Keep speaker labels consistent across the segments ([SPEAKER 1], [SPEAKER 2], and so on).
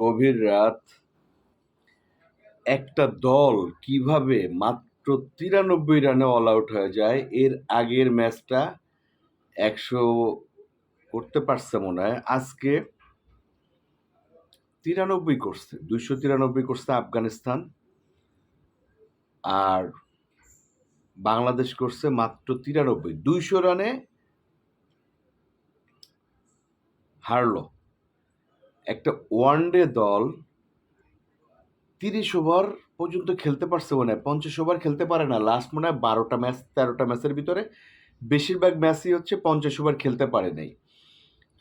[SPEAKER 1] গভীর রাত, একটা দল কীভাবে মাত্র তিরানব্বই রানে অল আউট হয়ে যায়, এর আগের ম্যাচটা একশো করতে পারছে মনে হয়। আজকে তিরানব্বই করছে, দুইশো তিরানব্বই করছে আফগানিস্তান। আর বাংলাদেশ করছে মাত্র তিরানব্বই, দুইশো রানে হারলো। একটা ওয়ানডে দল তিরিশ ওভার পর্যন্ত খেলতে পারছে মনে হয়। পঞ্চাশ ওভার খেলতে পারে না। লাস্ট মনে হয় বারোটা ম্যাচ তেরোটা ম্যাচের ভিতরে। বেশিরভাগ ম্যাচই হচ্ছে পঞ্চাশ ওভার খেলতে পারে নাই।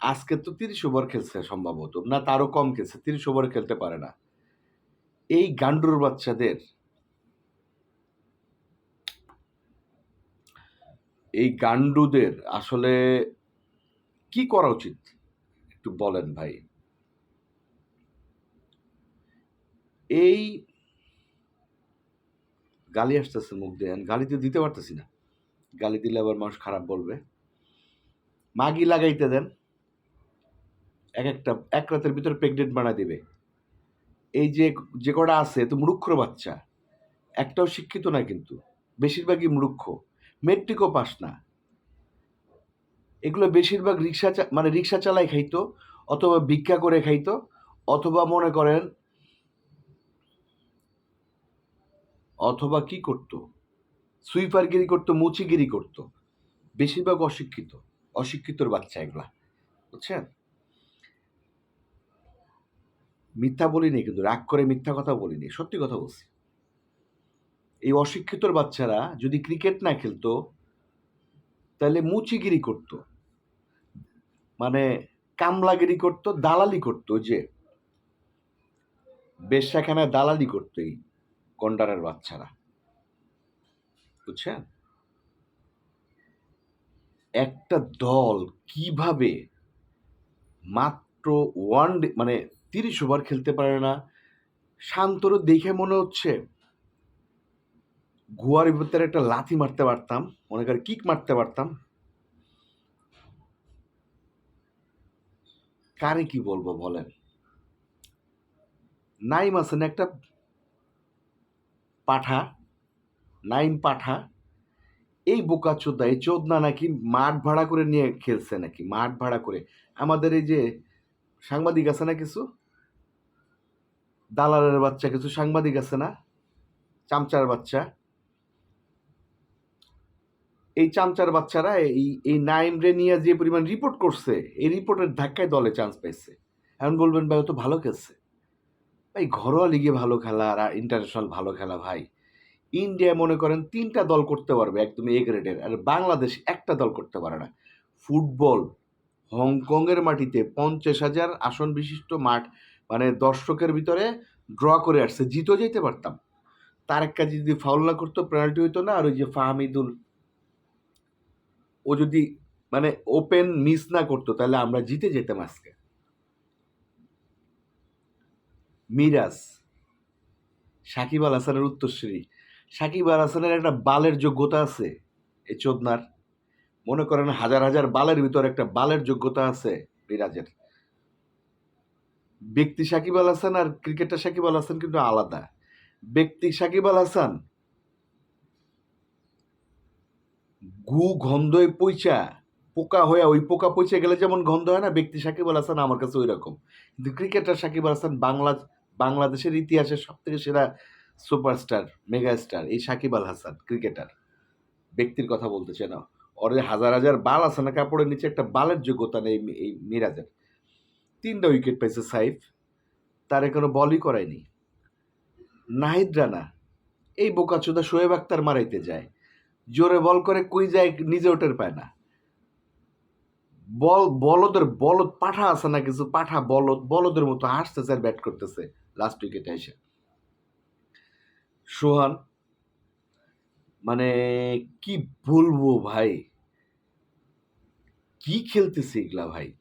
[SPEAKER 1] আজকে তো তিরিশ ওভার খেলছে সম্ভবত। না, তারও কম খেলছে। তিরিশ ওভার খেলতে পারে না। এই গান্ডুর বাচ্চাদের এই গান্ডুদের আসলে কি করা উচিত? একটু বলেন ভাই। এই গালি আসতেছে মুখ দিয়ে। গালি তো দিতে পারতেছি না। গালি দিলে আবার মানুষ খারাপ বলবে। মাগি লাগাইতে দেন। এক একটা, এক রাতের ভিতরে প্রেগনেন্ট বানা দিবে। এই যে যে কটা আছে তো মূর্খর বাচ্চা। একটাও শিক্ষিত না কিন্তু। বেশিরভাগই মূর্খ। মেট্রিকও পাস না। এগুলো বেশিরভাগ রিক্সা মানে রিক্সা চালাই খাইতো, অথবা ভিক্ষা করে খাইতো, অথবা মনে করেন অথবা কি করতো? সুইপারগিরি করতো, মুচিগিরি করতো। বেশিরভাগ অশিক্ষিত, অশিক্ষিতর বাচ্চা এগুলা, বুঝছেন? মিথ্যা বলিনি কিন্তু, রাগ করে মিথ্যা কথা বলিনি, সত্যি কথা বলছি। এই অশিক্ষিতর বাচ্চারা যদি ক্রিকেট না খেলতো, তাহলে মুচিগিরি করতো। মানে কামলাগিরি করতো, দালালি করতো যে, বেশ্যাখানায় দালালি করতো এই গন্ডারের বাচ্চারা। বুঝছেন? একটা দল কীভাবে মাত্র ওয়ান ডে মানে তিরিশ ওভার খেলতে পারে না, শান্তর দেখে মনে হচ্ছে, গুয়ার ভিতরে একটা লাথি মারতে পারতাম, মনে করি কিক মারতে পারতাম। কারে কি বলব বলেন? নাইম আছেন একটা পাঠা, নাইম পাঠা, এই বোকা চোদ্দা, এই চোদনা নাকি মাঠ ভাড়া করে নিয়ে খেলছে নাকি, মাঠ ভাড়া করে। আমাদের এই যে সাংবাদিক আছে না কিছু? দালালের বাচ্চা কিছু সাংবাদিক আছে না? চামচার বাচ্চা। এই চামচার বাচ্চারা এই এই নাইম রে নিয়ে যে পরিমাণ রিপোর্ট করছে, এই রিপোর্টের ধাক্কায় দলে চান্স পাইছে। এখন বলবেন, ভাই তো ভালো খেলছে। ভাই ঘরোয়া লিগে ভালো খেলা আর ইন্টারন্যাশনাল ভালো খেলা ভাই। ইন্ডিয়া মনে করেন তিনটা দল করতে পারবে একদম এ গ্রেডের আর বাংলাদেশ একটা দল করতে পারে না। ফুটবল হংকংয়ের মাটিতে পঞ্চাশ হাজার আসন বিশিষ্ট মাঠ মানে দর্শকের ভিতরে ড্র করে আসছে। জিতেও যেতে পারতাম। তার এক কাজে যদি ফাউল না করতো পেনাল্টি হইতো না। আর ওই যে ফাহামিদুল, ও যদি মানে ওপেন মিস না করতো, তাহলে আমরা জিতে যেতাম আজকে। মিরাজ, সাকিব আল হাসানের উত্তরসূরি সাকিব আল হাসানের একটা বালের যোগ্যতা আছে এই চোদনার। মনে করেন হাজার হাজার বালের ভিতর একটা বালের যোগ্যতা আছে মিরাজের। ব্যক্তি সাকিব আল হাসান আর ক্রিকেটার সাকিব আল হাসান কিন্তু আলাদা। ব্যক্তি সাকিব আল হাসান গু গন্ধই পইচা, পোকা হয়ে ওই পোকা পচে গেলে যেমন গন্ধ হয় না, ব্যক্তি সাকিব আল হাসান আমার কাছে ওই রকম কিন্তু ক্রিকেটার সাকিব আল হাসান বাংলা বাংলাদেশের ইতিহাসে সব থেকে সেরা সুপারস্টার মেগা স্টার এই সাকিব আল হাসান, ক্রিকেটার। ব্যক্তির কথা বলতেছে না। ওর হাজার হাজার বাল আছে না, কাপড়ের নিচে একটা বালের যোগ্যতা নেই এই মিরাজের। তিনটা উইকেট পাইছে সাইফ। তার কোনো বলই করায়নি নাহিদ রানা এই বোকাচোদা শোয়েব আক্তার মারাইতে যায়। জোরে বল করে, কই যায়, নিজে ওটের পায় না। বল, বলদের, বলদ পাঠা আছে না কিছু, পাঠা বলদ, বলদের মতো হাসতেছে আর ব্যাট করতেছে। লাস্ট উইকেটে এসে। সোহান মানে কি বলব ভাই? কি খেলতেছে এগুলা ভাই?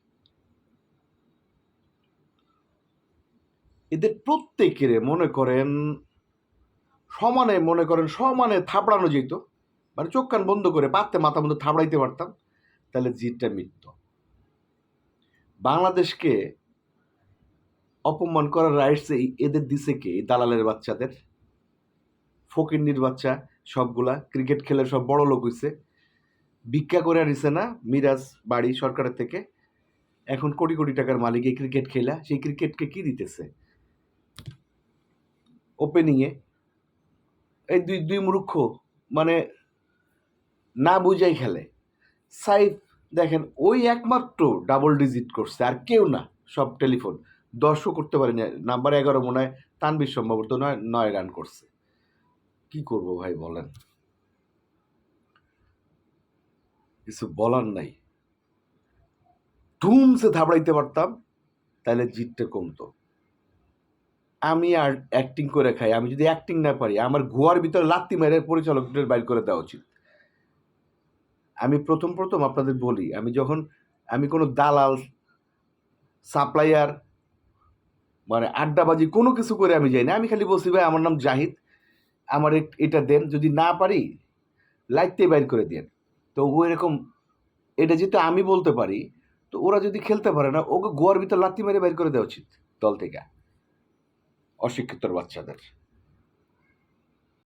[SPEAKER 1] এদের প্রত্যেকের মনে করেন, সমানে মনে করেন সমানে থাপড়ানো যেত। মানে চোখ কান বন্ধ করে পারতে মাথা মধ্যে থাপড়াইতে পারতাম। তাহলে জিতটা মিটত। বাংলাদেশকে অপমান করার রাইটস এদের দিছে কে? এই দালালের বাচ্চাদের। ফকিন্নির বাচ্চা, সবগুলা। ক্রিকেট খেলে সব বড় লোক হইছে। ভিক্ষা করে আনিছে না মিরাজ বাড়ি সরকারের থেকে। এখন কোটি কোটি টাকার মালিক এই ক্রিকেট খেলা। সেই ক্রিকেটকে কি দিতেছে? ওপেনিংয়ে এই দুই দুই মূর্খ মানে না বুঝাই খেলে। সাইফ দেখেন, ওই একমাত্র ডাবল ডিজিট করছে, আর কেউ না সব টেলিফোন দশও করতে পারেনি। নাম্বার এগারো মনে হয় তানবির সম্ভবত নয় নয় রান করছে। কি করব ভাই বলেন? কিছু বলার নাই। ধুমসে থাবড়াইতে পারতাম তাহলে জিতটা কমতো। আমি আর অ্যাক্টিং করে খাই, আমি যদি অ্যাক্টিং না পারি, আমার গোয়ার ভিতরে লাত্তি মেরে পরিচালকদের বাইর করে দেওয়া উচিত। আমি প্রথম প্রথম আপনাদের বলি, আমি যখন, আমি কোনো দালাল সাপ্লাইয়ার মানে আড্ডাবাজি কোনো কিছু করে আমি যাই না। আমি খালি বলছি, ভাই, আমার নাম জাহিদ। আমার এটা দেন। যদি না পারি লাইটতে বাইর করে দেন। তো ও এরকম, এটা যেহেতু আমি বলতে পারি, তো ওরা যদি খেলতে পারে না, ওকে গোয়ার ভিতর লাত্তি মেরে বাইর করে দেওয়া উচিত দল থেকে, অশিক্ষিতর বাচ্চাদের।